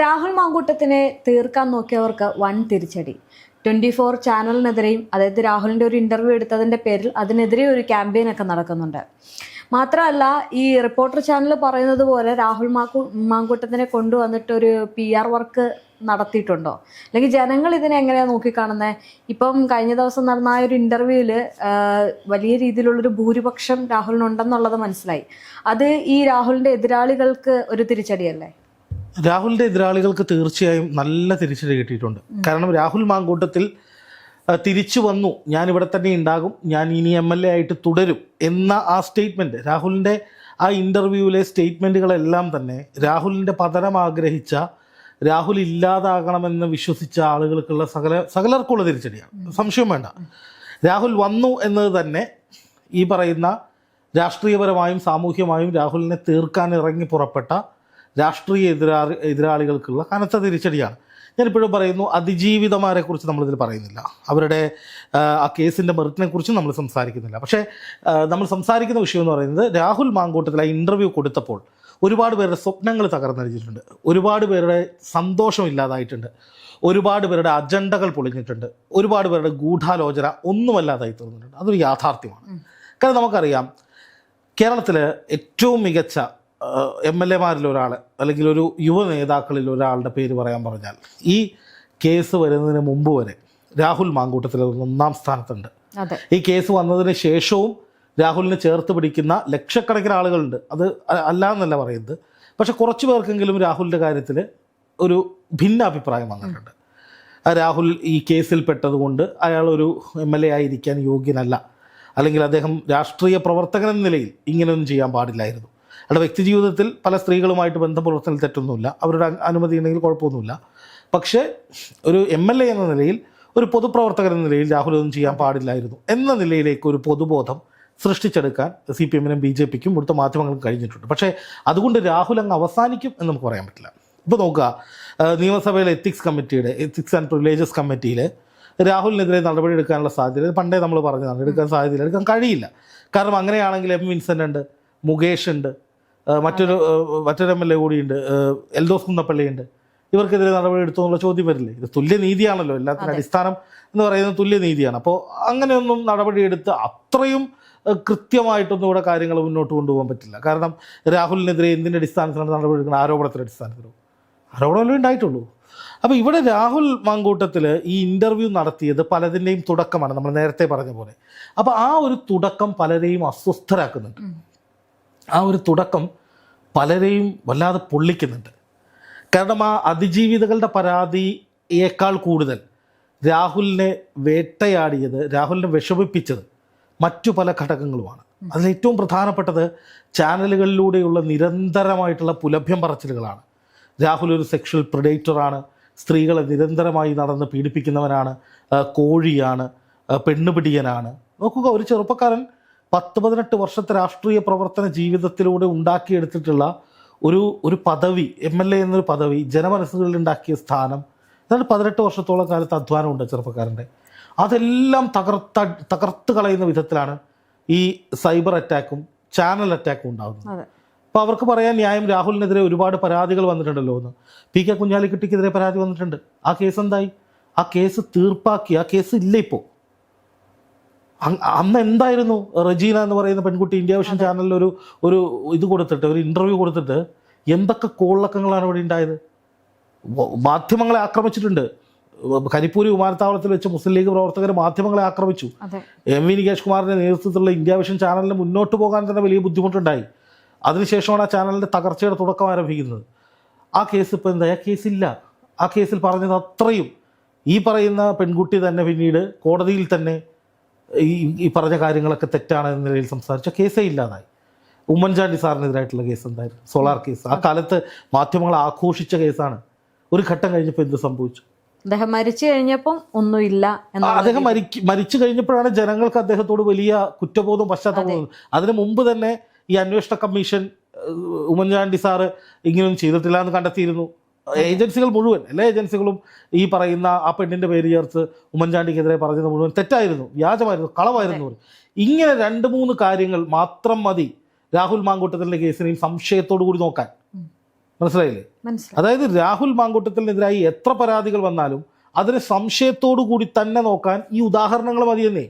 രാഹുൽ മാങ്കൂട്ടത്തിനെ തീർക്കാൻ നോക്കിയവർക്ക് വൻ തിരിച്ചടി. ട്വന്റി ഫോർ ചാനലിനെതിരെയും അതായത് രാഹുലിന്റെ ഒരു ഇന്റർവ്യൂ എടുത്തതിന്റെ പേരിൽ അതിനെതിരെ ഒരു ക്യാമ്പയിനൊക്കെ നടക്കുന്നുണ്ട്. മാത്രമല്ല ഈ റിപ്പോർട്ടർ ചാനൽ പറയുന്നത് പോലെ രാഹുൽ മാക്കു മാങ്കൂട്ടത്തിനെ കൊണ്ടുവന്നിട്ട് ഒരു പി ആർ വർക്ക് നടത്തിയിട്ടുണ്ടോ? അല്ലെങ്കിൽ ജനങ്ങൾ ഇതിനെ എങ്ങനെയാണ് നോക്കിക്കാണുന്നത് ഇപ്പം കഴിഞ്ഞ ദിവസം നടന്ന ആ ഒരു ഇന്റർവ്യൂവിൽ വലിയ രീതിയിലുള്ളൊരു ഭൂരിപക്ഷം രാഹുലിനുണ്ടെന്നുള്ളത് മനസ്സിലായി. അത് ഈ രാഹുലിന്റെ എതിരാളികൾക്ക് ഒരു തിരിച്ചടിയല്ലേ? രാഹുലിന്റെ എതിരാളികൾക്ക് തീർച്ചയായും നല്ല തിരിച്ചടി കിട്ടിയിട്ടുണ്ട്. കാരണം രാഹുൽ മാങ്കൂട്ടത്തിൽ തിരിച്ചു വന്നു. ഞാൻ ഇവിടെ തന്നെ ഉണ്ടാകും. ഞാൻ ഇനി എം എൽ എ ആയിട്ട് തുടരും എന്ന ആ സ്റ്റേറ്റ്മെന്റ്. രാഹുലിന്റെ ആ ഇന്റർവ്യൂവിലെ സ്റ്റേറ്റ്മെന്റുകളെല്ലാം തന്നെ രാഹുലിന്റെ പതനം ആഗ്രഹിച്ച രാഹുൽ ഇല്ലാതാകണമെന്ന് വിശ്വസിച്ച ആളുകൾക്കുള്ള സകല സകലർക്കുള്ള തിരിച്ചടിയാണ്. സംശയം വേണ്ട. രാഹുൽ വന്നു എന്നത് തന്നെ ഈ പറയുന്ന രാഷ്ട്രീയപരമായും സാമൂഹ്യമായും രാഹുലിനെ തീർക്കാൻ ഇറങ്ങി പുറപ്പെട്ട രാഷ്ട്രീയ എതിരാ എതിരാളികൾക്കുള്ള കനത്ത തിരിച്ചടിയാണ്. ഞാനിപ്പോഴും പറയുന്നു അതിജീവിതമാരെ കുറിച്ച് നമ്മളിതിൽ പറയുന്നില്ല. അവരുടെ ആ, കേസിന്റെ മെറിറ്റിനെ കുറിച്ച് നമ്മൾ സംസാരിക്കുന്നില്ല. പക്ഷേ നമ്മൾ സംസാരിക്കുന്ന വിഷയം എന്ന് പറയുന്നത് രാഹുൽ മാങ്കൂട്ടത്തിൽ ആ ഇന്റർവ്യൂ കൊടുത്തപ്പോൾ ഒരുപാട് പേരുടെ സ്വപ്നങ്ങൾ തകർന്നടിച്ചിട്ടുണ്ട്. ഒരുപാട് പേരുടെ സന്തോഷം ഇല്ലാതായിട്ടുണ്ട്. ഒരുപാട് പേരുടെ അജണ്ടകൾ പൊളിഞ്ഞിട്ടുണ്ട്. ഒരുപാട് പേരുടെ ഗൂഢാലോചന ഒന്നുമല്ലാതായി തീർന്നിട്ടുണ്ട്. അതൊരു യാഥാർത്ഥ്യമാണ്. കാരണം നമുക്കറിയാം കേരളത്തിൽ ഏറ്റവും മികച്ച എം എൽ എമാരിൽ ഒരാൾ അല്ലെങ്കിൽ ഒരു യുവ നേതാക്കളിൽ ഒരാളുടെ പേര് പറയാൻ പറഞ്ഞാൽ ഈ കേസ് വരുന്നതിന് മുമ്പ് വരെ രാഹുൽ മാങ്കൂട്ടത്തിൽ ഒന്നാം സ്ഥാനത്തുണ്ട്. ഈ കേസ് വന്നതിന് ശേഷവും രാഹുലിനെ ചേർത്ത് പിടിക്കുന്ന ലക്ഷക്കണക്കിന് ആളുകളുണ്ട്. അത് അല്ല എന്നല്ല പറയുന്നത്. പക്ഷെ കുറച്ച് പേർക്കെങ്കിലും രാഹുലിന്റെ കാര്യത്തിൽ ഒരു ഭിന്ന അഭിപ്രായം വന്നിട്ടുണ്ട്. ആ രാഹുൽ ഈ കേസിൽ പെട്ടതുകൊണ്ട് അയാൾ ഒരു എം എൽ എ ആയിരിക്കാൻ യോഗ്യനല്ല. അല്ലെങ്കിൽ അദ്ദേഹം രാഷ്ട്രീയ പ്രവർത്തകൻ എന്ന നിലയിൽ ഇങ്ങനെയൊന്നും ചെയ്യാൻ പാടില്ലായിരുന്നു. അയാളുടെ വ്യക്തി ജീവിതത്തിൽ പല സ്ത്രീകളുമായിട്ട് ബന്ധം പുലർത്തുന്നതിൽ തെറ്റൊന്നുമില്ല. അവരുടെ അനുമതി ഉണ്ടെങ്കിൽ കുഴപ്പമൊന്നുമില്ല. പക്ഷേ ഒരു എം എൽ എ എന്ന നിലയിൽ ഒരു പൊതുപ്രവർത്തകൻ എന്ന നിലയിൽ രാഹുൽ ഒന്നും ചെയ്യാൻ പാടില്ലായിരുന്നു. എന്ന നിലയിലേക്ക് ഒരു പൊതുബോധം സൃഷ്ടിച്ചെടുക്കാൻ സി പി എമ്മിനും ബി ജെ പിക്കും ഇവിടുത്തെ മാധ്യമങ്ങൾക്കും കഴിഞ്ഞിട്ടുണ്ട്. പക്ഷേ അതുകൊണ്ട് രാഹുൽ അങ്ങ് അവസാനിക്കും എന്ന് നമുക്ക് പറയാൻ പറ്റില്ല. ഇപ്പോൾ നോക്കുക നിയമസഭയിലെ എത്തിക്സ് കമ്മിറ്റിയുടെ എത്തിക്സ് ആൻഡ് പ്രിവിലേജസ് കമ്മിറ്റിയിൽ രാഹുലിനെതിരെ നടപടി എടുക്കാനുള്ള സാധ്യത പണ്ടേ നമ്മൾ പറഞ്ഞതാണ് എടുക്കാൻ സാധ്യതയില്ല എടുക്കാൻ കഴിയില്ല. കാരണം അങ്ങനെയാണെങ്കിൽ എം വിൻസെന്റ് ഉണ്ട്. മുകേഷ് ഉണ്ട്. മറ്റൊരു മറ്റൊരു എം എൽ എ കൂടിയുണ്ട്. എൽദോസ് കുന്നപ്പള്ളിയുണ്ട്. ഇവർക്കെതിരെ നടപടി എടുത്തു എന്നുള്ള ചോദ്യം വരില്ലേ? ഇത് തുല്യനീതിയാണല്ലോ എല്ലാത്തിനും അടിസ്ഥാനം എന്ന് പറയുന്നത് തുല്യനീതിയാണ് അപ്പോൾ അങ്ങനെയൊന്നും നടപടിയെടുത്ത് അത്രയും കൃത്യമായിട്ടൊന്നും ഇവിടെ കാര്യങ്ങൾ മുന്നോട്ട് കൊണ്ടുപോകാൻ പറ്റില്ല. കാരണം രാഹുലിനെതിരെ എന്തിന്റെ അടിസ്ഥാനത്തിലാണ് നടപടി എടുക്കുന്നത്? ആരോപണത്തിന്റെ അടിസ്ഥാനത്തിലോ? ആരോപണമല്ലേ ഉണ്ടായിട്ടുള്ളൂ. അപ്പോൾ ഇവിടെ രാഹുൽ മാങ്കൂട്ടത്തിൽ ഈ ഇന്റർവ്യൂ നടത്തിയത് പലതിന്റെയും തുടക്കമാണ്. നമ്മൾ നേരത്തെ പറഞ്ഞ പോലെ. അപ്പോൾ ആ ഒരു തുടക്കം പലരെയും അസ്വസ്ഥരാക്കുന്നുണ്ട്. ആ ഒരു തുടക്കം പലരെയും വല്ലാതെ പൊള്ളിക്കുന്നുണ്ട്. കാരണം ആ അതിജീവിതകളുടെ പരാതിയേക്കാൾ കൂടുതൽ രാഹുലിനെ വേട്ടയാടിയത് രാഹുലിനെ വിഷമിപ്പിച്ചത് മറ്റു പല ഘടകങ്ങളുമാണ്. അതിൽ ഏറ്റവും പ്രധാനപ്പെട്ടത് ചാനലുകളിലൂടെയുള്ള നിരന്തരമായിട്ടുള്ള പുലഭ്യം പറച്ചിലുകളാണ്. രാഹുൽ ഒരു സെക്ഷൽ പ്രിഡേറ്ററാണ് സ്ത്രീകളെ നിരന്തരമായി നടന്ന് പീഡിപ്പിക്കുന്നവനാണ്. കോഴിയാണ്. പെണ്ണുപിടിയനാണ്. നോക്കുക ഒരു ചെറുപ്പക്കാരൻ പത്ത് പതിനെട്ട് വർഷത്തെ രാഷ്ട്രീയ പ്രവർത്തന ജീവിതത്തിലൂടെ ഉണ്ടാക്കിയെടുത്തിട്ടുള്ള ഒരു ഒരു പദവി എം എൽ എ എന്നൊരു പദവി ജനമനസ്സുകളിൽ ഉണ്ടാക്കിയ സ്ഥാനം എന്നിട്ട് പതിനെട്ട് വർഷത്തോളം കാലത്ത് അധ്വാനമുണ്ട് ചെറുപ്പക്കാരന്റെ. അതെല്ലാം തകർത്ത തകർത്ത് കളയുന്ന വിധത്തിലാണ് ഈ സൈബർ അറ്റാക്കും ചാനൽ അറ്റാക്കും ഉണ്ടാകുന്നത് അപ്പോൾ അവർക്ക് പറയാൻ ന്യായം രാഹുലിനെതിരെ ഒരുപാട് പരാതികൾ വന്നിട്ടുണ്ടല്ലോ എന്ന്. പി കെ കുഞ്ഞാലിക്കുട്ടിക്കെതിരെ പരാതി വന്നിട്ടുണ്ട്. ആ കേസ് എന്തായി? ആ കേസ് തീർപ്പാക്കി ആ കേസ് ഇല്ല ഇപ്പോൾ അന്ന് എന്തായിരുന്നു റജീന എന്ന് പറയുന്ന പെൺകുട്ടി ഇന്ത്യ വിഷൻ ചാനലിൽ ഒരു ഒരു ഇത് കൊടുത്തിട്ട് ഒരു ഇന്റർവ്യൂ കൊടുത്തിട്ട് എന്തൊക്കെ കോളക്കങ്ങളാണ് ഇവിടെ ഉണ്ടായത്? മാധ്യമങ്ങളെ ആക്രമിച്ചിട്ടുണ്ട്. കരിപ്പൂരി വിമാനത്താവളത്തിൽ വെച്ച് മുസ്ലിം ലീഗ് പ്രവർത്തകർ മാധ്യമങ്ങളെ ആക്രമിച്ചു. എം വി നികേഷ് കുമാറിന്റെ നേതൃത്വത്തിലുള്ള ഇന്ത്യ വിഷൻ ചാനലിന് മുന്നോട്ട് പോകാൻ തന്നെ വലിയ ബുദ്ധിമുട്ടുണ്ടായി. അതിനുശേഷമാണ് ആ ചാനലിന്റെ തകർച്ചയുടെ തുടക്കം ആരംഭിക്കുന്നത്. ആ കേസ് ഇപ്പോൾ എന്താ? ആ കേസില്ല ആ കേസിൽ പറഞ്ഞത് അത്രയും. ഈ പറയുന്ന പെൺകുട്ടി തന്നെ പിന്നീട് കോടതിയിൽ തന്നെ ഈ ഈ പറഞ്ഞ കാര്യങ്ങളൊക്കെ തെറ്റാണ് എന്ന നിലയിൽ സംസാരിച്ച കേസേ ഇല്ലാതായി. ഉമ്മൻചാണ്ടി സാറിനെതിരായിട്ടുള്ള കേസ് എന്തായിരുന്നു? Solar case. ആ കാലത്ത് മാധ്യമങ്ങൾ ആഘോഷിച്ച കേസാണ്. ഒരു ഘട്ടം കഴിഞ്ഞപ്പോൾ എന്ത് സംഭവിച്ചു? അദ്ദേഹം മരിച്ചു കഴിഞ്ഞപ്പം ഒന്നുമില്ല അദ്ദേഹം മരിക്ക മരിച്ചു കഴിഞ്ഞപ്പോഴാണ് ജനങ്ങൾക്ക് അദ്ദേഹത്തോട് വലിയ കുറ്റബോധവും പശ്ചാത്തലം അതിനു മുമ്പ് തന്നെ ഈ അന്വേഷണ കമ്മീഷൻ ഉമ്മൻചാണ്ടി സാറ് ഇങ്ങനെയൊന്നും ചെയ്തിട്ടില്ല എന്ന് കണ്ടെത്തിയിരുന്നു. ഏജൻസികൾ മുഴുവൻ എല്ലാ ഏജൻസികളും ഈ പറയുന്ന ആ പെണ്ണിന്റെ പേര് ചേർത്ത് ഉമ്മൻചാണ്ടിക്കെതിരെ പറഞ്ഞത് മുഴുവൻ തെറ്റായിരുന്നു വ്യാജമായിരുന്നു കളവായിരുന്നു ഇങ്ങനെ രണ്ട് മൂന്ന് കാര്യങ്ങൾ മാത്രം മതി രാഹുൽ മാങ്കൂട്ടത്തിന്റെ കേസിനെയും സംശയത്തോടു കൂടി നോക്കാൻ. മനസ്സിലായില്ലേ? മനസ്സിലായി. അതായത് രാഹുൽ മാങ്കൂട്ടത്തിനെതിരായി എത്ര പരാതികൾ വന്നാലും അതിന് സംശയത്തോടു കൂടി തന്നെ നോക്കാൻ ഈ ഉദാഹരണങ്ങൾ മതിയെന്നേ.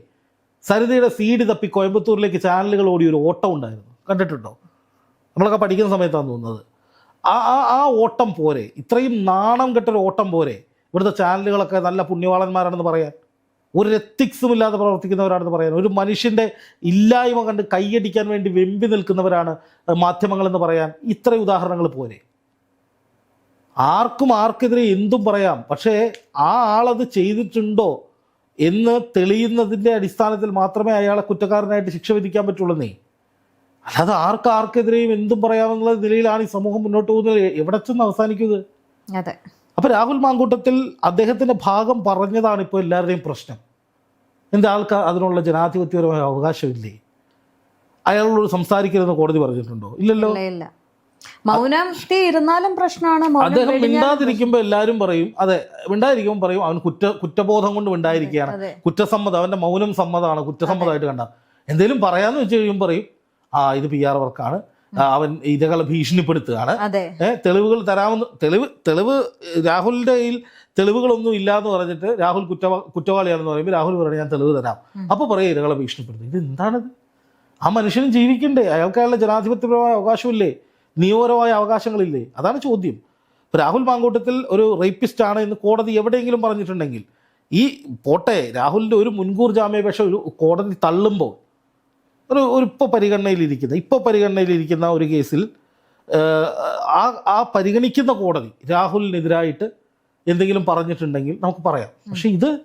സരിതയുടെ സീഡ് തപ്പി കോയമ്പത്തൂരിലേക്ക് ചാനലുകൾ ഓടി ഒരു ഓട്ടം ഉണ്ടായിരുന്നു. കണ്ടിട്ടുണ്ടോ? നമ്മളൊക്കെ പഠിക്കുന്ന സമയത്താണ് തോന്നുന്നത്. ആ ആ ആ ഓട്ടം പോരെ. ഇത്രയും നാണം കെട്ടൊരു ഓട്ടം പോരെ. ഇവിടുത്തെ ചാനലുകളൊക്കെ നല്ല പുണ്യവാളന്മാരാണെന്ന് പറയാൻ. ഒരു എത്തിക്സും ഇല്ലാതെ പ്രവർത്തിക്കുന്നവരാണെന്ന് പറയാൻ. ഒരു മനുഷ്യന്റെ ഇല്ലായ്മ കണ്ട് കൈയടിക്കാൻ വേണ്ടി വെമ്പി നിൽക്കുന്നവരാണ് മാധ്യമങ്ങളെന്ന് പറയാൻ ഇത്രയും ഉദാഹരണങ്ങൾ പോരെ. ആർക്കും ആർക്കെതിരെ എന്തും പറയാം. പക്ഷേ ആ ആളത് ചെയ്തിട്ടുണ്ടോ എന്ന് തെളിയുന്നതിന്റെ അടിസ്ഥാനത്തിൽ മാത്രമേ അയാളെ കുറ്റക്കാരനായിട്ട് ശിക്ഷ വിധിക്കാൻ പറ്റുള്ളൂ അല്ലാതെ ആർക്ക് ആർക്കെതിരെയും എന്തും പറയാമെന്നുള്ള നിലയിലാണ് ഈ സമൂഹം മുന്നോട്ട് പോകുന്നത്. എവിടെ ചെന്ന് അവസാനിക്കുന്നത്? അതെ. അപ്പോൾ രാഹുൽ മാങ്കൂട്ടത്തിൽ അദ്ദേഹത്തിന്റെ ഭാഗം പറഞ്ഞതാണ് ഇപ്പോൾ എല്ലാവരുടെയും പ്രശ്നം. എന്താ ആൾക്ക് അതിനുള്ള ജനാധിപത്യപരമായ അവകാശമില്ലേ? അയാളോട് സംസാരിക്കരുതെന്ന് കോടതി പറഞ്ഞിട്ടുണ്ടോ? ഇല്ലല്ലോ. മൗനത്തിൽ ഇരുന്നാലും പ്രശ്നമാണ്. അദ്ദേഹം മിണ്ടാതിരിക്കുമ്പോ മിണ്ടാതിരിക്കുമ്പോൾ എല്ലാവരും പറയും. അതെ മിണ്ടാതിരിക്കുമ്പോൾ പറയും അവൻ കുറ്റ കുറ്റബോധം കൊണ്ട് മിണ്ടായിരിക്കുകയാണ്. കുറ്റസമ്മതം അവന്റെ മൗനം സമ്മതമാണ് കുറ്റസമ്മതമായിട്ട് കണ്ട എന്തെങ്കിലും പറയാന്ന് വെച്ച് കഴിയുമ്പോൾ പറയും ആ ഇത് പി ആർ വർക്കാണ്. അവൻ ഇതകളെ ഭീഷണിപ്പെടുത്തുകയാണ്. തെളിവുകൾ തരാമെന്ന് തെളിവ് തെളിവ് രാഹുലിന്റെ കയ്യിൽ തെളിവുകളൊന്നും ഇല്ല എന്ന് പറഞ്ഞിട്ട് രാഹുൽ കുറ്റ കുറ്റവാളിയാണെന്ന് പറയുമ്പോൾ രാഹുൽ പറഞ്ഞു ഞാൻ തെളിവ് തരാം. അപ്പോൾ പറയും ഇതകളെ ഭീഷണിപ്പെടുത്തും ഇത് എന്താണിത്? ആ മനുഷ്യനും ജീവിക്കണ്ടേ? അയാൾക്കാരുടെ ജനാധിപത്യപരമായ അവകാശമില്ലേ? നിയമപരമായ അവകാശങ്ങളില്ലേ? അതാണ് ചോദ്യം. രാഹുൽ മാങ്കൂട്ടത്തിൽ ഒരു റേപ്പിസ്റ്റ് ആണ് എന്ന് കോടതി എവിടെയെങ്കിലും പറഞ്ഞിട്ടുണ്ടെങ്കിൽ ഈ പോട്ടെ രാഹുലിന്റെ ഒരു മുൻകൂർ ജാമ്യാപേക്ഷ ഒരു കോടതി തള്ളുമ്പോൾ ഒരു ഒരു ഇപ്പോൾ പരിഗണനയിലിരിക്കുന്ന ഇപ്പോൾ പരിഗണനയിലിരിക്കുന്ന ഒരു കേസിൽ ആ ആ പരിഗണിക്കുന്ന കോടതി രാഹുലിനെതിരായിട്ട് എന്തെങ്കിലും പറഞ്ഞിട്ടുണ്ടെങ്കിൽ നമുക്ക് പറയാം. പക്ഷേ ഇത്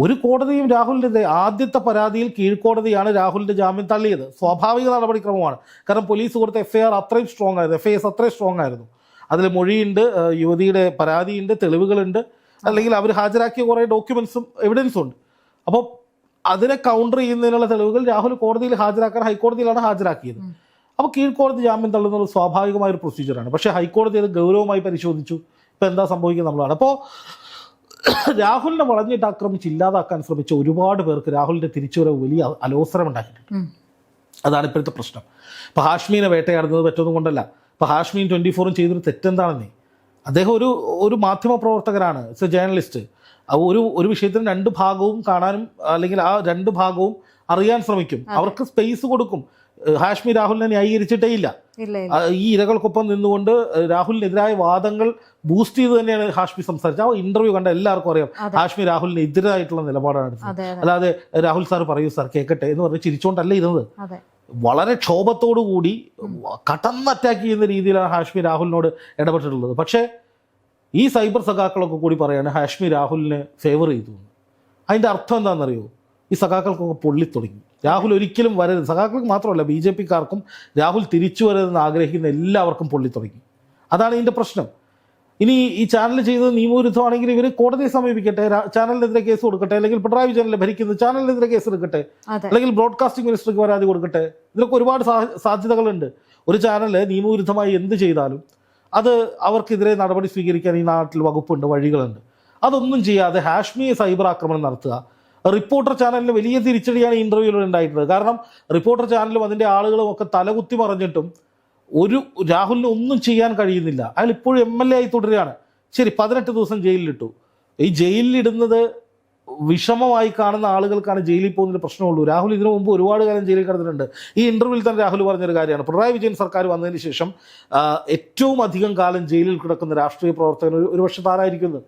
ഒരു കോടതിയും രാഹുലിന്റെ ആദ്യത്തെ പരാതിയിൽ കീഴ്ക്കോടതിയാണ് രാഹുലിന്റെ ജാമ്യം തള്ളിയത്. സ്വാഭാവിക നടപടിക്രമമാണ്. കാരണം പോലീസ് കൊടുത്ത എഫ് ഐ ആർ അത്രയും സ്ട്രോങ് ആയിരുന്നു. എഫ് ഐ എസ് അത്രയും സ്ട്രോങ് ആയിരുന്നു. അതിൽ മൊഴിയുണ്ട് യുവതിയുടെ പരാതിയുണ്ട് തെളിവുകളുണ്ട്. അല്ലെങ്കിൽ അവർ ഹാജരാക്കിയ കുറേ ഡോക്യുമെൻസും എവിഡൻസും ഉണ്ട്. അപ്പോൾ അതിനെ കൗണ്ടർ ചെയ്യുന്നതിനുള്ള തെളിവുകൾ രാഹുൽ കോടതിയിൽ ഹാജരാക്കാൻ ഹൈക്കോടതിയിലാണ് ഹാജരാക്കിയത്. അപ്പോൾ കീഴ്ക്കോടതി ജാമ്യം തള്ളുന്നത് സ്വാഭാവികമായ ഒരു പ്രൊസീജിയറാണ് പക്ഷേ ഹൈക്കോടതി അത് ഗൗരവമായി പരിശോധിച്ചു. ഇപ്പം എന്താ സംഭവിക്കുന്നത് നമ്മളാണ് അപ്പോൾ രാഹുലിനെ വളഞ്ഞിട്ട് ആക്രമിച്ച് ഇല്ലാതാക്കാൻ ശ്രമിച്ച ഒരുപാട് പേർക്ക് രാഹുലിന്റെ തിരിച്ചുവരവ് വലിയ അലോസരം ഉണ്ടാക്കിയിട്ടുണ്ട് അതാണ് ഇപ്പോഴത്തെ പ്രശ്നം. ഇപ്പോൾ ഹാഷ്മീനെ വേട്ടയാടുന്നത് പറ്റൊന്നും കൊണ്ടല്ല. ഇപ്പോൾ ഹാഷ്മീൻ ട്വന്റി ഫോറും ചെയ്തൊരു തെറ്റെന്താണെന്നേ? അദ്ദേഹം ഒരു ഒരു മാധ്യമ പ്രവർത്തകനാണ് ഇറ്റ്സ് എ ജേർണലിസ്റ്റ് ഒരു ഒരു വിഷയത്തിന് രണ്ട് ഭാഗവും കാണാനും അല്ലെങ്കിൽ ആ രണ്ട് ഭാഗവും അറിയാൻ ശ്രമിക്കും. അവർക്ക് സ്പേസ് കൊടുക്കും. ഹാഷ്മി രാഹുലിനെ ന്യായീകരിച്ചിട്ടേ ഇല്ല. ഈ ഇരകൾക്കൊപ്പം നിന്നുകൊണ്ട് രാഹുലിനെതിരായ വാദങ്ങൾ ബൂസ്റ്റ് ചെയ്ത് തന്നെയാണ് ഹാഷ്മി സംസാരിച്ചത്. ആ ഇന്റർവ്യൂ കണ്ട എല്ലാവർക്കും അറിയാം. ഹാഷ്മി രാഹുലിന് എതിരായിട്ടുള്ള നിലപാടാണ് അല്ലാതെ രാഹുൽ സാർ പറയൂ സാർ കേൾക്കട്ടെ എന്ന് പറഞ്ഞ് ചിരിച്ചുകൊണ്ടല്ല ഇരുന്നത്. വളരെ ക്ഷോഭത്തോടു കൂടി കടന്ന് അറ്റാക്ക് ചെയ്യുന്ന രീതിയിലാണ് ഹാഷ്മി രാഹുലിനോട് ഇടപെട്ടിട്ടുള്ളത്. പക്ഷേ ഈ സൈബർ സഖാക്കളൊക്കെ കൂടി പറയാണ് ഹാഷ്മി രാഹുലിനെ ഫേവർ ചെയ്തു. അതിന്റെ അർത്ഥം എന്താണെന്നറിയോ? ഈ സഖാക്കൾക്കൊക്കെ പൊള്ളിത്തുടങ്ങി. രാഹുൽ ഒരിക്കലും വരരുത്. സഖാക്കൾക്ക് മാത്രമല്ല ബി ജെ പിക്കാർക്കും രാഹുൽ തിരിച്ചു വരരുതെന്ന് ആഗ്രഹിക്കുന്ന എല്ലാവർക്കും പൊള്ളിത്തുടങ്ങി. അതാണ് ഇതിന്റെ പ്രശ്നം. ഇനി ഈ ചാനൽ ചെയ്തത് നിയമവിരുദ്ധമാണെങ്കിൽ ഇവർ കോടതിയെ സമീപിക്കട്ടെ ചാനലിനെതിരെ കേസ് കൊടുക്കട്ടെ അല്ലെങ്കിൽ പിണറായി വിജയനിലെ ഭരിക്കുന്ന ചാനലിനെതിരെ കേസ് എടുക്കട്ടെ അല്ലെങ്കിൽ ബ്രോഡ്കാസ്റ്റിംഗ് മിനിസ്റ്റർക്ക് പരാതി കൊടുക്കട്ടെ ഇതിലൊക്കെ ഒരുപാട് സാധ്യതകളുണ്ട്. ഒരു ചാനൽ നിയമവിരുദ്ധമായി എന്ത് ചെയ്താലും അത് അവർക്കെതിരെ നടപടി സ്വീകരിക്കാൻ ഈ നാട്ടിൽ വകുപ്പുണ്ട് വഴികളുണ്ട്. അതൊന്നും ചെയ്യാതെ ഹാഷ്മിയെ സൈബർ ആക്രമണം നടത്തുക. റിപ്പോർട്ടർ ചാനലിന് വലിയ തിരിച്ചടിയാണ് ഇന്റർവ്യൂവിൽ ഉണ്ടായിട്ടുള്ളത്. കാരണം റിപ്പോർട്ടർ ചാനലും അതിന്റെ ആളുകളും ഒക്കെ തലകുത്തി മറിഞ്ഞിട്ടും ഒരു രാഹുലിന് ഒന്നും ചെയ്യാൻ കഴിയുന്നില്ല. അയാൾ ഇപ്പോഴും എം എൽ എ ആയി തുടരുകയാണ്. ശരി പതിനെട്ട് ദിവസം ജയിലിലിട്ടു. ഈ ജയിലിലിടുന്നത് വിഷമമായി കാണുന്ന ആളുകൾക്കാണ് ജയിലിൽ പോകുന്നതിന് പ്രശ്നമുള്ളൂ. രാഹുൽ ഇതിനു മുമ്പ് ഒരുപാട് കാലം ജയിലിൽ കിടന്നിട്ടുണ്ട്. ഈ ഇന്റർവ്യൂവിൽ തന്നെ രാഹുൽ പറഞ്ഞൊരു കാര്യമാണ്. പിണറായി വിജയൻ സർക്കാർ വന്നതിന് ശേഷം ഏറ്റവും അധികം കാലം ജയിലിൽ കിടക്കുന്ന രാഷ്ട്രീയ പ്രവർത്തകൻ ഒരു ഒരു പക്ഷെ താനായിരിക്കുന്നു.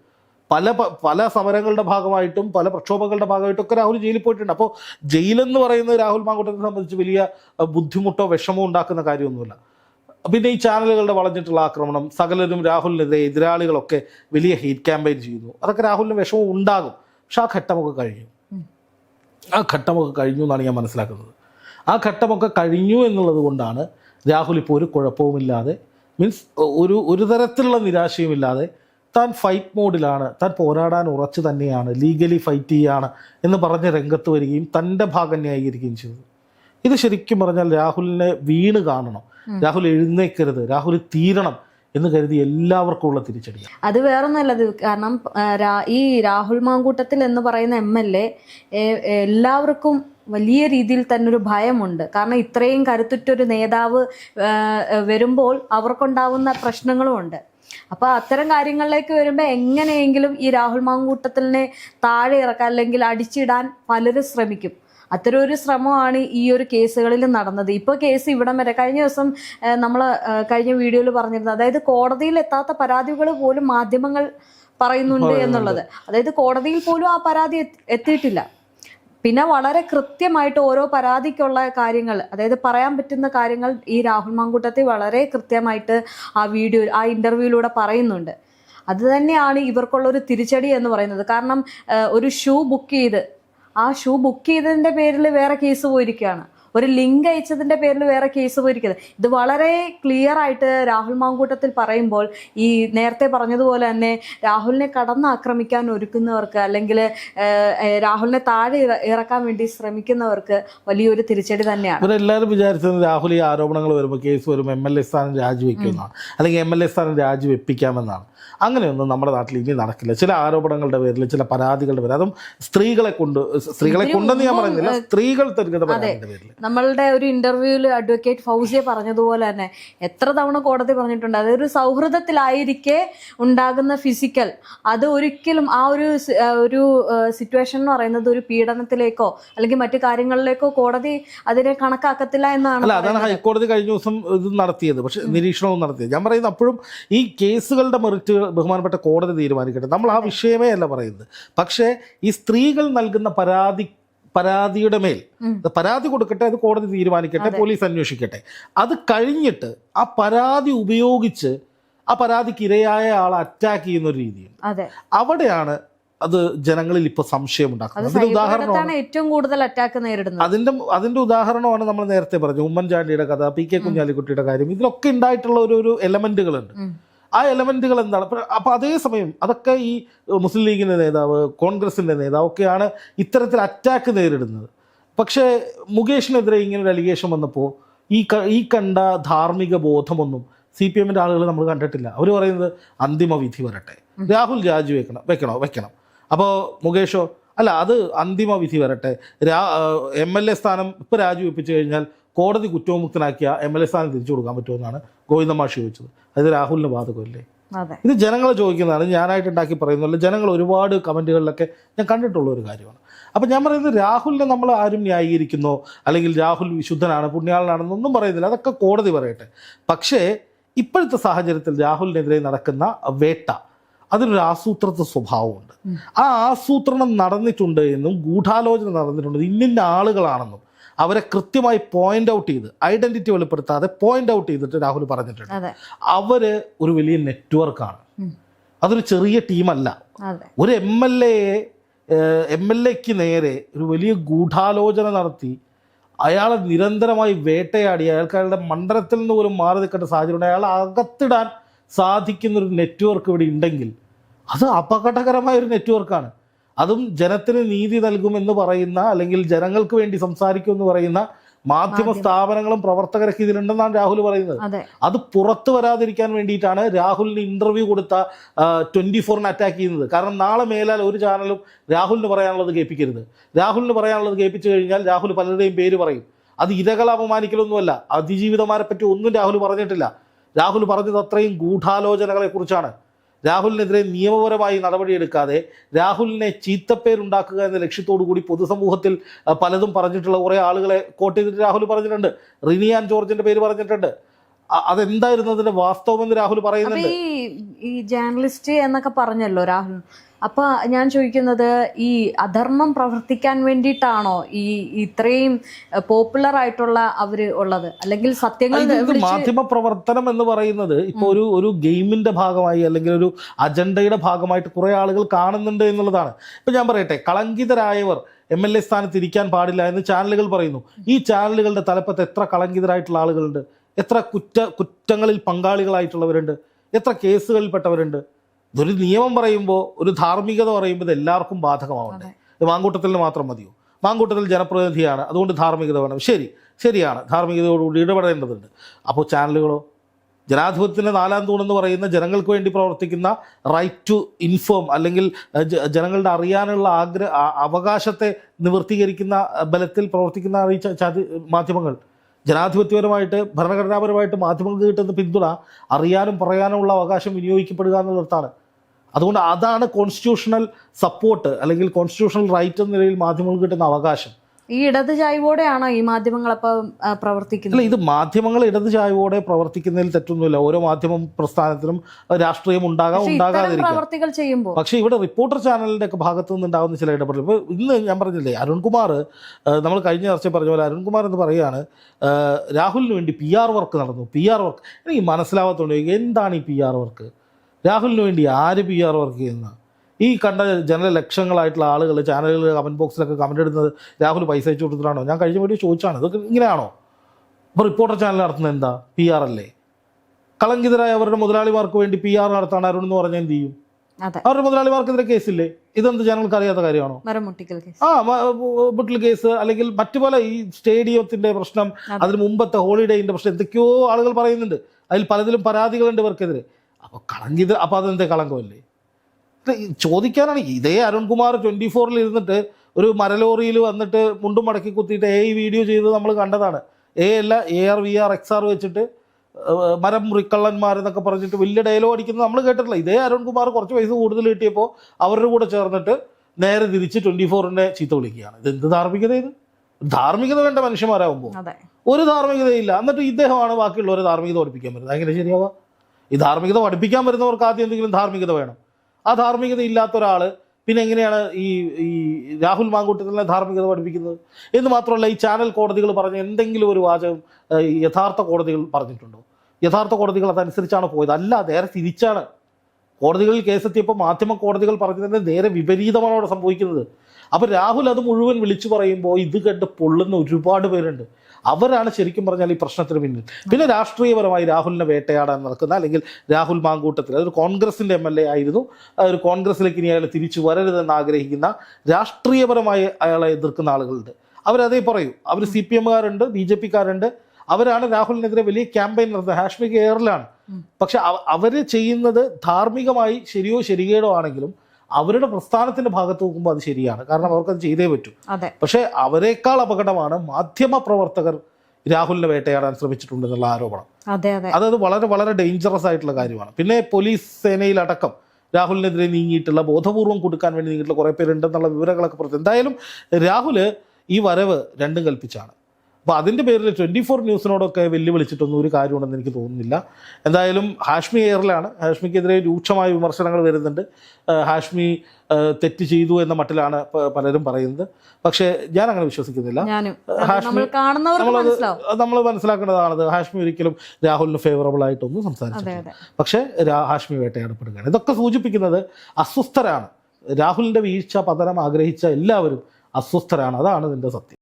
പല പല സമരങ്ങളുടെ ഭാഗമായിട്ടും പല പ്രക്ഷോഭങ്ങളുടെ ഭാഗമായിട്ടും ഒക്കെ രാഹുൽ ജയിലിൽ പോയിട്ടുണ്ട്. അപ്പോൾ ജയിലെന്ന് പറയുന്നത് രാഹുൽ മാങ്കൂട്ടത്തിനെ സംബന്ധിച്ച് വലിയ ബുദ്ധിമുട്ടോ വിഷമോ ഉണ്ടാക്കുന്ന കാര്യമൊന്നുമില്ല. പിന്നെ ഈ ചാനലുകളുടെ വളഞ്ഞിട്ടുള്ള ആക്രമണം സകലരും രാഹുലിനെതിരെ എതിരാളികളൊക്കെ വലിയ ഹീറ്റ് ക്യാമ്പയിൻ ചെയ്യുന്നു. അതൊക്കെ രാഹുലിന് വിഷമം ഉണ്ടാകും. പക്ഷെ ആ ഘട്ടമൊക്കെ കഴിഞ്ഞു. ആ ഘട്ടമൊക്കെ കഴിഞ്ഞു എന്നാണ് ഞാൻ മനസ്സിലാക്കുന്നത്. ആ ഘട്ടമൊക്കെ കഴിഞ്ഞു എന്നുള്ളത് കൊണ്ടാണ് രാഹുൽ ഇപ്പോൾ ഒരു കുഴപ്പവുമില്ലാതെ മീൻസ് ഒരു ഒരു തരത്തിലുള്ള നിരാശയുമില്ലാതെ താൻ ഫൈറ്റ് മോഡിലാണ് താൻ പോരാടാൻ ഉറച്ചു തന്നെയാണ് ലീഗലി ഫൈറ്റ് ചെയ്യാണ് എന്ന് പറഞ്ഞ് രംഗത്ത് വരികയും തന്റെ ഭാഗം ന്യായീകരിക്കുകയും ചെയ്തത് ഇത് ശരിക്കും പറഞ്ഞാൽ രാഹുലിനെ വീണ് കാണണം. രാഹുൽ എഴുന്നേക്കരുത് രാഹുൽ തീരണം എന്ന് കരുതി എല്ലാവർക്കും ഉള്ള തിരിച്ചടി അത് വേറൊന്നല്ല നല്ലത് കാരണം ഈ രാഹുൽ മാങ്കൂട്ടത്തിൽ എന്ന് പറയുന്ന എം എൽ എ എല്ലാവർക്കും വലിയ രീതിയിൽ തന്നെ ഒരു ഭയമുണ്ട്. കാരണം ഇത്രയും കരുത്തുറ്റൊരു നേതാവ് വരുമ്പോൾ അവർക്കുണ്ടാവുന്ന പ്രശ്നങ്ങളും ഉണ്ട്. അപ്പോൾ അത്തരം കാര്യങ്ങളിലേക്ക് വരുമ്പോൾ എങ്ങനെയെങ്കിലും ഈ രാഹുൽ മാങ്കൂട്ടത്തിനെ താഴെ ഇറക്കാൻ അല്ലെങ്കിൽ അടിച്ചിടാൻ പലരും ശ്രമിക്കും. അത്തരം ഒരു ശ്രമമാണ് ഈ ഒരു കേസുകളിൽ നടന്നത്. ഇപ്പോൾ കേസ് ഇവിടം വരെ. കഴിഞ്ഞ ദിവസം നമ്മൾ കഴിഞ്ഞ വീഡിയോയിൽ പറഞ്ഞിരുന്നത്. അതായത് കോടതിയിൽ എത്താത്ത പരാതികൾ പോലും മാധ്യമങ്ങൾ പറയുന്നുണ്ട് എന്നുള്ളത്. അതായത് കോടതിയിൽ പോലും ആ പരാതി എത്തിയിട്ടില്ല. പിന്നെ വളരെ കൃത്യമായിട്ട് ഓരോ പരാതിക്കുള്ള കാര്യങ്ങൾ അതായത് പറയാൻ പറ്റുന്ന കാര്യങ്ങൾ ഈ രാഹുൽ മാങ്കൂട്ടത്തിൽ വളരെ കൃത്യമായിട്ട് ആ വീഡിയോ ആ ഇന്റർവ്യൂവിലൂടെ പറയുന്നുണ്ട്. അത് തന്നെയാണ് ഇവർക്കുള്ള ഒരു തിരിച്ചടി എന്ന് പറയുന്നത്. കാരണം ഒരു ഷൂ ബുക്ക് ചെയ്ത് ആ ഷൂ ബുക്ക് ചെയ്തതിന്റെ പേരിൽ വേറെ കേസ് പോയിരിക്കുകയാണ്. ഒരു ലിങ്ക് അയച്ചതിന്റെ പേരിൽ വേറെ കേസ് പോയിരിക്കുന്നത്. ഇത് വളരെ ക്ലിയർ ആയിട്ട് രാഹുൽ മാങ്കൂട്ടത്തിൽ പറയുമ്പോൾ ഈ നേരത്തെ പറഞ്ഞതുപോലെ തന്നെ രാഹുലിനെ കടന്നാക്രമിക്കാൻ ഒരുക്കുന്നവർക്ക് അല്ലെങ്കിൽ രാഹുലിനെ താഴെ ഇറക്കാൻ വേണ്ടി ശ്രമിക്കുന്നവർക്ക് വലിയൊരു തിരിച്ചടി തന്നെയാണ്. ഇവരെല്ലാവരും വിചാരിച്ചത് രാഹുൽ ഈ ആരോപണങ്ങൾ വരുമ്പോൾ കേസ് വരുമ്പോൾ എം എൽ എ സ്ഥാനം രാജിവെക്കുമെന്നാണ്. അല്ലെങ്കിൽ എം എൽ എ സ്ഥാനം രാജിവെപ്പിക്കാമെന്നാണ്. അങ്ങനെയൊന്നും നമ്മുടെ നാട്ടിൽ ഇനി നടക്കില്ല. ചില ആരോപണങ്ങളുടെ പേരിൽ ചില പരാതികളുടെ പേരിൽ അതും സ്ത്രീകളെ കൊണ്ട് സ്ത്രീകളെ കൊണ്ടെന്ന് ഞാൻ പറയുന്നില്ല സ്ത്രീകൾ തരുന്ന പരാതിയുടെ പേരിൽ. നമ്മളുടെ ഒരു ഇന്റർവ്യൂവിൽ അഡ്വക്കേറ്റ് ഫൗസിയ പറഞ്ഞതുപോലെ തന്നെ എത്ര തവണ കോടതി പറഞ്ഞിട്ടുണ്ട്? അതൊരു സൗഹൃദത്തിലായിരിക്കെ ഉണ്ടാകുന്ന ഫിസിക്കൽ അത് ഒരിക്കലും ആ ഒരു ഒരു സിറ്റുവേഷൻ എന്ന് പറയുന്നത് ഒരു പീഡനത്തിലേക്കോ അല്ലെങ്കിൽ മറ്റു കാര്യങ്ങളിലേക്കോ കോടതി അതിനെ കണക്കാക്കത്തില്ല എന്നാണ് അല്ല അതാണ് ഹൈക്കോടതി കഴിഞ്ഞ ദിവസം ഇത് നടത്തിയത്. പക്ഷേ നിരീക്ഷണവും നടത്തിയത്. ഞാൻ പറയുന്നത് അപ്പോഴും ഈ കേസുകളുടെ മെറിറ്റ് ബഹുമാനപ്പെട്ട കോടതി തീരുമാനിക്കട്ടെ. നമ്മൾ ആ വിഷയമേ അല്ല പറയുന്നത്. പക്ഷേ ഈ സ്ത്രീകൾ നൽകുന്ന പരാതി പരാതിയുടെ മേൽ. പരാതി കൊടുക്കട്ടെ അത് കോടതി തീരുമാനിക്കട്ടെ പോലീസ് അന്വേഷിക്കട്ടെ. അത് കഴിഞ്ഞിട്ട് ആ പരാതി ഉപയോഗിച്ച് ആ പരാതിക്ക് ഇരയായ ആളെ അറ്റാക്ക് ചെയ്യുന്ന ഒരു രീതിയുണ്ട് അവിടെയാണ് അത് ജനങ്ങളിൽ ഇപ്പൊ സംശയം ഉണ്ടാക്കുന്നത് അതിന് സൈബർ ഉദാഹരണമാണ്. ഏറ്റവും കൂടുതൽ അറ്റാക്ക് നേരിടുന്നത്. അതിന്റെ അതിന്റെ ഉദാഹരണമാണ് നമ്മൾ നേരത്തെ പറഞ്ഞത്. ഉമ്മൻചാണ്ടിയുടെ കഥ പി കെ കുഞ്ഞാലിക്കുട്ടിയുടെ കാര്യം. ഇതിലൊക്കെ ഉണ്ടായിട്ടുള്ള ഒരു ഒരു എലമെന്റുകളുണ്ട്. ആ എലമെന്റുകൾ എന്താണ്? അപ്പോൾ അപ്പൊ അതേസമയം അതൊക്കെ ഈ മുസ്ലിം ലീഗിന്റെ നേതാവ് കോൺഗ്രസിന്റെ നേതാവ് ഒക്കെയാണ് ഇത്തരത്തിൽ അറ്റാക്ക് നേരിടുന്നത്. പക്ഷേ മുകേഷിനെതിരെ ഇങ്ങനെ ഒരു അലിഗേഷൻ വന്നപ്പോൾ ഈ ക- ഈ കണ്ട ധാർമ്മിക ബോധമൊന്നും സി പി എമ്മിന്റെ ആളുകൾ നമ്മൾ കണ്ടിട്ടില്ല. അവർ പറയുന്നത് അന്തിമ വിധി വരട്ടെ. രാഹുൽ രാജിവെക്കണം വെക്കണോ വെക്കണം? അപ്പോൾ മുകേഷോ അല്ല അത് അന്തിമ വിധി വരട്ടെ. രാ എം എൽ എ സ്ഥാനം ഇപ്പോൾ രാജിവെപ്പിച്ചു കഴിഞ്ഞാൽ കോടതി കുറ്റവിമുക്തനാക്കിയ എം എൽ എ സ്ഥാനം തിരിച്ചു കൊടുക്കാൻ പറ്റുമെന്നാണ് ഗോവിന്ദമാഷി ചോദിച്ചത്. അത് രാഹുലിന് ബാധകമല്ലേ? ഇത് ജനങ്ങളെ ചോദിക്കുന്നതാണ്. ഞാനായിട്ട് ഉണ്ടാക്കി പറയുന്നില്ല ജനങ്ങൾ ഒരുപാട് കമന്റുകളിലൊക്കെ ഞാൻ കണ്ടിട്ടുള്ള ഒരു കാര്യമാണ്. അപ്പം ഞാൻ പറയുന്നത് രാഹുലിനെ നമ്മൾ ആരും ന്യായീകരിക്കുന്നോ അല്ലെങ്കിൽ രാഹുൽ വിശുദ്ധനാണ് പുണ്യാളനാണെന്നൊന്നും പറയുന്നില്ല. അതൊക്കെ കോടതി പറയട്ടെ. പക്ഷേ ഇപ്പോഴത്തെ സാഹചര്യത്തിൽ രാഹുലിനെതിരെ നടക്കുന്ന വേട്ട അതിനൊരു ആസൂത്രണത്തെ സ്വഭാവമുണ്ട്. ആ ആസൂത്രണം നടന്നിട്ടുണ്ട് എന്നും ഗൂഢാലോചന നടന്നിട്ടുണ്ട്. ഇന്നിന്ന ആളുകളാണെന്നും. അവരെ കൃത്യമായി പോയിന്റ് ഔട്ട് ചെയ്ത് ഐഡന്റിറ്റി വെളിപ്പെടുത്താതെ പോയിന്റ് ഔട്ട് ചെയ്തിട്ട് രാഹുൽ പറഞ്ഞിട്ടുണ്ട്. അവർ ഒരു വലിയ നെറ്റ്വർക്കാണ്. അതൊരു ചെറിയ ടീമല്ല ഒരു എം എൽ എയെ എം എൽ എക്ക് നേരെ ഒരു വലിയ ഗൂഢാലോചന നടത്തി അയാളെ നിരന്തരമായി വേട്ടയാടി അയാൾക്ക് അയാളുടെ മണ്ഡലത്തിൽ നിന്ന് പോലും മാറി നിൽക്കേണ്ട സാഹചര്യം ഉണ്ട്. അയാളെ അകത്തിടാൻ സാധിക്കുന്ന ഒരു നെറ്റ്വർക്ക് ഇവിടെ ഉണ്ടെങ്കിൽ അത് അപകടകരമായ ഒരു നെറ്റ്വർക്കാണ് അതും ജനത്തിന് നീതി നൽകുമെന്ന് പറയുന്ന അല്ലെങ്കിൽ ജനങ്ങൾക്ക് വേണ്ടി സംസാരിക്കുമെന്ന് പറയുന്ന മാധ്യമ. സ്ഥാപനങ്ങളും പ്രവർത്തകരൊക്കെ ഇതിലുണ്ടെന്നാണ് രാഹുൽ പറയുന്നത്. അത്. പുറത്തു വരാതിരിക്കാൻ വേണ്ടിയിട്ടാണ് രാഹുലിന് ഇന്റർവ്യൂ കൊടുത്ത ട്വന്റി ഫോറിന് അറ്റാക്ക് ചെയ്യുന്നത്. കാരണം നാളെ മേലാൽ ഒരു ചാനലും രാഹുലിന് പറയാനുള്ളത് കേൾപ്പിക്കരുത്. രാഹുലിന് പറയാനുള്ളത് കേൾപ്പിച്ചു കഴിഞ്ഞാൽ രാഹുൽ പലരുടെയും പേര് പറയും. അത് ഇരകൾ അപമാനിക്കലൊന്നുമല്ല. അതിജീവിതമാരെ പറ്റി ഒന്നും രാഹുൽ പറഞ്ഞിട്ടില്ല. രാഹുൽ പറഞ്ഞത് അത്രയും ഗൂഢാലോചനകളെ കുറിച്ചാണ് രാഹുലിനെതിരെ നിയമപരമായി നടപടിയെടുക്കാതെ രാഹുലിനെ ചീത്തപ്പേരുണ്ടാക്കുക എന്ന ലക്ഷ്യത്തോടു കൂടി പൊതുസമൂഹത്തിൽ പലതും പറഞ്ഞിട്ടുള്ള കുറേ ആളുകളെ കോട്ട് ചെയ്തിട്ട് രാഹുൽ പറഞ്ഞിട്ടുണ്ട്. റിനിയാൻ ജോർജിന്റെ പേര് പറഞ്ഞിട്ടുണ്ട്. അതെന്തായിരുന്നു അതിന്റെ വാസ്തവം എന്ന് രാഹുൽ പറയുന്നുണ്ട്? ഈ ജേർണലിസ്റ്റ് എന്നൊക്കെ പറഞ്ഞല്ലോ രാഹുൽ. അപ്പൊ ഞാൻ ചോദിക്കുന്നത് ഈ അധർമ്മം പ്രവർത്തിക്കാൻ വേണ്ടിയിട്ടാണോ ഈ ഇത്രയും പോപ്പുലർ ആയിട്ടുള്ള അവർ ഉള്ളത്? അല്ലെങ്കിൽ സത്യങ്ങൾ മാധ്യമ പ്രവർത്തനം എന്ന് പറയുന്നത് ഇപ്പൊ ഒരു ഒരു ഗെയിമിന്റെ ഭാഗമായി അല്ലെങ്കിൽ ഒരു അജണ്ടയുടെ ഭാഗമായിട്ട് കുറെ ആളുകൾ കാണുന്നുണ്ട് എന്നുള്ളതാണ്. ഇപ്പൊ ഞാൻ പറയട്ടെ കളങ്കിതരായവർ എം എൽ എ സ്ഥാനത്ത് ഇരിക്കാൻ പാടില്ല എന്ന് ചാനലുകൾ പറയുന്നു. ഈ ചാനലുകളുടെ തലപ്പത്ത് എത്ര കളങ്കിതരായിട്ടുള്ള ആളുകളുണ്ട്? എത്ര കുറ്റ കുറ്റങ്ങളിൽ പങ്കാളികളായിട്ടുള്ളവരുണ്ട്? എത്ര കേസുകളിൽപ്പെട്ടവരുണ്ട്? ഇതൊരു നിയമം പറയുമ്പോൾ ഒരു ധാർമ്മികത പറയുമ്പോൾ ഇത് എല്ലാവർക്കും ബാധകമാവണ്ടേ? ഇത് മാങ്കൂട്ടത്തിൽ മാത്രം മതിയോ? മാങ്കൂട്ടത്തിൽ ജനപ്രതിനിധിയാണ് അതുകൊണ്ട് ധാർമ്മികത വേണം. ശരി ശരിയാണ്. ധാർമ്മികതയോടുകൂടി ഇടപെടേണ്ടതുണ്ട്. അപ്പോൾ ചാനലുകളോ ജനാധിപത്യത്തിന്റെ നാലാം തൂണെന്ന് പറയുന്ന ജനങ്ങൾക്ക് വേണ്ടി പ്രവർത്തിക്കുന്ന റൈറ്റ് ടു ഇൻഫോം അല്ലെങ്കിൽ ജനങ്ങളുടെ അറിയാനുള്ള ആഗ്രഹ അവകാശത്തെ നിവർത്തീകരിക്കുന്ന ബലത്തിൽ പ്രവർത്തിക്കുന്ന ഈ മാധ്യമങ്ങൾ. ജനാധിപത്യപരമായിട്ട് ഭരണഘടനാപരമായിട്ട് മാധ്യമങ്ങൾക്ക് കിട്ടുന്ന പിന്തുണ അറിയാനും പറയാനുമുള്ള അവകാശം വിനിയോഗിക്കപ്പെടുക എന്നുള്ളതാണ്. അതുകൊണ്ട് അതാണ് കോൺസ്റ്റിറ്റ്യൂഷണൽ സപ്പോർട്ട് അല്ലെങ്കിൽ കോൺസ്റ്റിറ്റ്യൂഷണൽ റൈറ്റ് എന്ന നിലയിൽ മാധ്യമങ്ങൾക്ക് കിട്ടുന്ന അവകാശം. ഈ ഇടത് ചായ്വോടെയാണോ ഈ മാധ്യമങ്ങൾ അപ്പം പ്രവർത്തിക്കുന്നത്? അല്ല ഇത് മാധ്യമങ്ങൾ ഇടത് ചായ്വോടെ പ്രവർത്തിക്കുന്നതിൽ തെറ്റൊന്നുമില്ല. ഓരോ മാധ്യമ പ്രസ്ഥാനത്തിനും രാഷ്ട്രീയം ഉണ്ടാകാം ഉണ്ടാകാതെ പ്രവർത്തികൾ ചെയ്യുമ്പോൾ. പക്ഷേ ഇവിടെ റിപ്പോർട്ടർ ചാനലിന്റെ ഒക്കെ ഭാഗത്തു നിന്നുണ്ടാകുന്ന ചില ഇടപെടൽ. ഇപ്പോൾ ഇന്ന് ഞാൻ പറഞ്ഞില്ലേ അരുൺകുമാർ നമ്മൾ കഴിഞ്ഞ ചർച്ച പറഞ്ഞ പോലെ അരുൺകുമാർ എന്ന് പറയുകയാണ് രാഹുലിന് വേണ്ടി പി ആർ വർക്ക് നടന്നു. പി ആർ വർക്ക് എനിക്ക് മനസ്സിലാവാത്തോണ്ട് എന്താണ് ഈ പി ആർ വർക്ക് രാഹുലിന് വേണ്ടി ആര് പി ആർ വർക്ക് ചെയ്യുന്ന? ഈ കണ്ട ജനറൽ ജനലക്ഷങ്ങളായിട്ടുള്ള ആളുകൾ ചാനലുകൾ കമന്റ് ബോക്സിലൊക്കെ കമന്റ് ഇടുന്നത് രാഹുൽ പൈസ അയച്ചു കൊടുത്തിട്ടാണോ? ഞാൻ കഴിഞ്ഞ വീഡിയോ ചോദിച്ചാണ്. ഇതൊക്കെ ഇങ്ങനെയാണോ? അപ്പോൾ റിപ്പോർട്ടർ ചാനൽ നടത്തുന്നത് എന്താ? പി ആർ അല്ലേ? കളങ്കിതരായ അവരുടെ മുതലാളിമാർക്ക് വേണ്ടി പി ആർ നടത്താണ് അരുൺ എന്ന് പറഞ്ഞാൽ എന്ത് ചെയ്യും? അവരുടെ മുതലാളിമാർക്കെതിരെ കേസില്ലേ? ഇതെന്ത് ജനങ്ങൾക്ക് അറിയാത്ത കാര്യമാണോ ആ ബുട്ടിൽ കേസ് അല്ലെങ്കിൽ മറ്റു പല ഈ സ്റ്റേഡിയത്തിന്റെ പ്രശ്നം അതെ. അതിന് മുമ്പത്തെ ഹോളിഡേയിന്റെ പ്രശ്നം എന്തൊക്കെയോ ആളുകൾ പറയുന്നുണ്ട്. അതിൽ പലതിലും പരാതികളുണ്ട് ഇവർക്കെതിരെ. അപ്പോൾ കളങ്കിത് അപ്പോൾ അതെന്തേ കളങ്കമല്ലേ? ചോദിക്കാനാണ് ഇതേ അരുൺകുമാർ ട്വന്റി ഫോറിൽ ഇരുന്നിട്ട് ഒരു മരലോറിയിൽ വന്നിട്ട് മുണ്ടും മടക്കി കുത്തിയിട്ട് എ വീഡിയോ ചെയ്ത് നമ്മൾ കണ്ടതാണ്. എ അല്ല A R V R X R വെച്ചിട്ട് മരം മുറിക്കള്ളന്മാരെന്നൊക്കെ പറഞ്ഞിട്ട് വലിയ ഡയലോഗ് അടിക്കുന്നത് നമ്മൾ കേട്ടിട്ടില്ല. ഇതേ അരുൺകുമാർ കുറച്ച് പൈസ കൂടുതൽ കിട്ടിയപ്പോൾ അവരുടെ കൂടെ ചേർന്നിട്ട് നേരെ തിരിച്ച് ട്വന്റി ഫോറിനെ ചീത്ത വിളിക്കുകയാണ്. ഇത് എന്ത് ധാർമ്മികത ഇത്? ധാർമ്മികത വേണ്ട മനുഷ്യന്മാരാകുമ്പോൾ ഒരു ധാർമ്മികതയില്ല. എന്നിട്ട് ഇദ്ദേഹമാണ് ബാക്കിയുള്ളവരെ ധാർമ്മികത പഠിപ്പിക്കാൻ പറ്റുന്നത് അങ്ങനെ ശരിയാവുക ഈ ധാർമ്മികത പഠിപ്പിക്കാൻ വരുന്നവർക്ക് ആദ്യം എന്തെങ്കിലും ധാർമ്മികത വേണം. ആ ധാർമ്മികത ഇല്ലാത്ത ഒരാൾ പിന്നെ എങ്ങനെയാണ് ഈ ഈ രാഹുൽ മാങ്കൂട്ടത്തിലെ ധാർമ്മികത പഠിപ്പിക്കുന്നത്? എന്ന് മാത്രമല്ല ഈ ചാനൽ കോടതികൾ പറഞ്ഞ എന്തെങ്കിലും ഒരു വാചകം യഥാർത്ഥ കോടതികൾ പറഞ്ഞിട്ടുണ്ടോ? യഥാർത്ഥ കോടതികൾ അതനുസരിച്ചാണ് പോയത്. അല്ല നേരെ തിരിച്ചാണ്. കോടതികളിൽ കേസെത്തിയപ്പോൾ മാധ്യമ കോടതികൾ പറഞ്ഞതിന്റെ നേരെ വിപരീതമാണ് അവിടെ സംഭവിക്കുന്നത്. അപ്പോൾ രാഹുൽ അത് മുഴുവൻ വിളിച്ചു പറയുമ്പോൾ ഇത് കണ്ട് പൊള്ളുന്ന ഒരുപാട് പേരുണ്ട്. അവരാണ് ശരിക്കും പറഞ്ഞാൽ ഈ പ്രശ്നത്തിന് പിന്നിൽ. പിന്നെ രാഷ്ട്രീയപരമായി രാഹുലിനെ വേട്ടയാടാൻ നടക്കുന്ന അല്ലെങ്കിൽ രാഹുൽ മാങ്കൂട്ടത്തിൽ അതൊരു കോൺഗ്രസിന്റെ എം എൽ എ ആയിരുന്നു. അതൊരു ഒരു കോൺഗ്രസിലേക്ക് ഇനി അയാൾ തിരിച്ചു വരരുതെന്ന് ആഗ്രഹിക്കുന്ന രാഷ്ട്രീയപരമായി അയാളെ എതിർക്കുന്ന ആളുകളുണ്ട്. അവരതേ പറയൂ. അവർ സി പി എമ്മുകാരുണ്ട് ബി ജെ പിക്കാരുണ്ട്. അവരാണ് രാഹുലിനെതിരെ വലിയ ക്യാമ്പയിൻ നടത്തുന്നത്. ഹാഷ്മിക് എയറിലാണ്. പക്ഷെ അവർ ചെയ്യുന്നത് ധാർമ്മികമായി ശരിയോ ശരികേടോ ആണെങ്കിലും അവരുടെ പ്രസ്ഥാനത്തിന്റെ ഭാഗത്ത് നോക്കുമ്പോൾ അത് ശരിയാണ്. കാരണം അവർക്കത് ചെയ്തേ പറ്റൂ. പക്ഷേ അവരെക്കാൾ അപകടമാണ് മാധ്യമ പ്രവർത്തകർ രാഹുലിനെ വേട്ടയാടാൻ ശ്രമിച്ചിട്ടുണ്ട് എന്നുള്ള ആരോപണം. അതെ അതെ. അതത് വളരെ വളരെ ഡേഞ്ചറസ് ആയിട്ടുള്ള കാര്യമാണ്. പിന്നെ പോലീസ് സേനയിലടക്കം രാഹുലിനെതിരെ നീങ്ങിയിട്ടുള്ള ബോധപൂർവം കൊടുക്കാൻ വേണ്ടി നീങ്ങിയിട്ടുള്ള കുറേ പേരുണ്ടെന്നുള്ള വിവരങ്ങളൊക്കെ പുറത്ത്. എന്തായാലും രാഹുൽ ഈ വരവ് രണ്ടും കൽപ്പിച്ചാണ്. അപ്പോൾ അതിന്റെ പേരിൽ ട്വന്റി ഫോർ ന്യൂസിനോടൊക്കെ വെല്ലുവിളിച്ചിട്ടൊന്നും ഒരു കാര്യമുണ്ടെന്ന് എനിക്ക് തോന്നുന്നില്ല. എന്തായാലും ഹാഷ്മി എയറിലാണ്. ഹാഷ്മിക്കെതിരെ രൂക്ഷമായ വിമർശനങ്ങൾ വരുന്നുണ്ട്. ഹാഷ്മി തെറ്റ് ചെയ്തു എന്ന മട്ടിലാണ് പലരും പറയുന്നത്. പക്ഷേ ഞാൻ അങ്ങനെ വിശ്വസിക്കുന്നില്ല ഹാഷ്മി- നമ്മൾ മനസ്സിലാക്കേണ്ടതാണത്. ഹാഷ്മി ഒരിക്കലും രാഹുലിന് ഫേവറബിൾ ആയിട്ടൊന്നും സംസാരിച്ചില്ല സംസാരിച്ചിട്ടില്ല പക്ഷേ ഹാഷ്മി വേട്ടയാടപ്പെടുകയാണ്. ഇതൊക്കെ സൂചിപ്പിക്കുന്നത് അസ്വസ്ഥരാണ്. രാഹുലിന്റെ വീഴ്ച പതനം ആഗ്രഹിച്ച എല്ലാവരും അസ്വസ്ഥരാണ്. അതാണ് ഇതിന്റെ സത്യം.